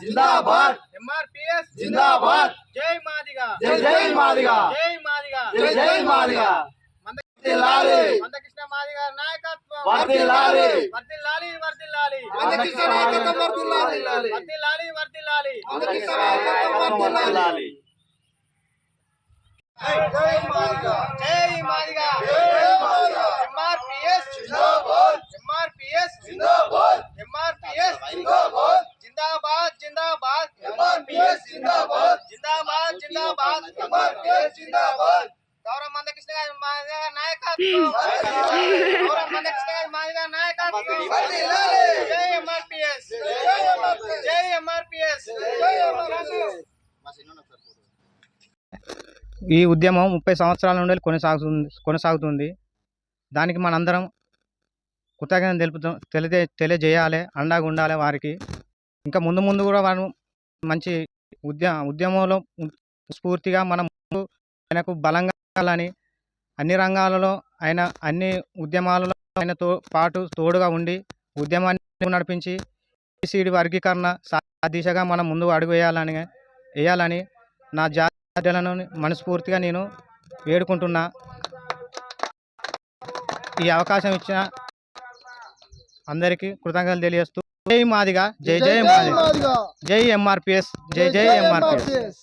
జిందాబాద్ ఎంఆర్పిఎస్ జిందాబాద్ జై మాదిగా జై జై మాదిగా జై మాదిగా జై జై మాదిగా వర్ధిల్లాలి. మందకృష్ణ మాదిగా నాయకత్వం వర్ధిల్లాలి. వర్ధిల్లాలి వర్ధిల్లాలి మందకృష్ణ నాయకత్వం వర్ధిల్లాలి. వర్ధిల్లాలి వర్ధిల్లాలి మందకృష్ణ నాయకత్వం వర్ధిల్లాలి. జై మాదిగా జై మాదిగా జై మాదిగా. ఎంఆర్పిఎస్ జిందాబాద్. ఎంఆర్పిఎస్ జిందాబాద్ ఎంఆర్పిఎస్ జిందాబాద్ జిందాబాద్ జిందాబాద్ ఎంఆర్పిఎస్ జిందాబాద్ జిందాబాద్. జిందాబాద్. ఎంఆర్పిఎస్ జిందాబాద్. గౌరవ మందకృష్ణ గారి మాదిగా నాయకత్వం. గౌరవ మందకృష్ణ గారి మాదిగా నాయకత్వం. వర్ధిల్లాలి. జై ఎంఆర్పిఎస్ జై ఎంఆర్పిఎస్. జై ఎంఆర్పిఎస్ జై ఎంఆర్పిఎస్. ఈ ఉద్యమం ముప్పై సంవత్సరాల నుండి కొనసాగుతుంది కొనసాగుతుంది. దానికి మనందరం కృతజ్ఞత తెలుపుతాం తెలియ తెలియజేయాలి అండగా ఉండాలి వారికి. ఇంకా ముందు ముందు కూడా వారు మంచి ఉద్య ఉద్యమంలో స్ఫూర్తిగా మనం ముందు ఆయనకు బలంగా అన్ని రంగాలలో ఆయన అన్ని ఉద్యమాలలో ఆయనతో పాటు తోడుగా ఉండి ఉద్యమాన్ని నడిపించి బీసీడీ వర్గీకరణ దిశగా మనం ముందు అడుగు వేయాలని వేయాలని నా జాతీయులను మనస్ఫూర్తిగా నేను వేడుకుంటున్నా. ఈ అవకాశం ఇచ్చిన అందరికీ కృతజ్ఞతలు తెలియజేస్తూ జై మాదిగా జై జై మాదిగా జై ఎంఆర్పిఎస్ జై జై ఎంఆర్పిఎస్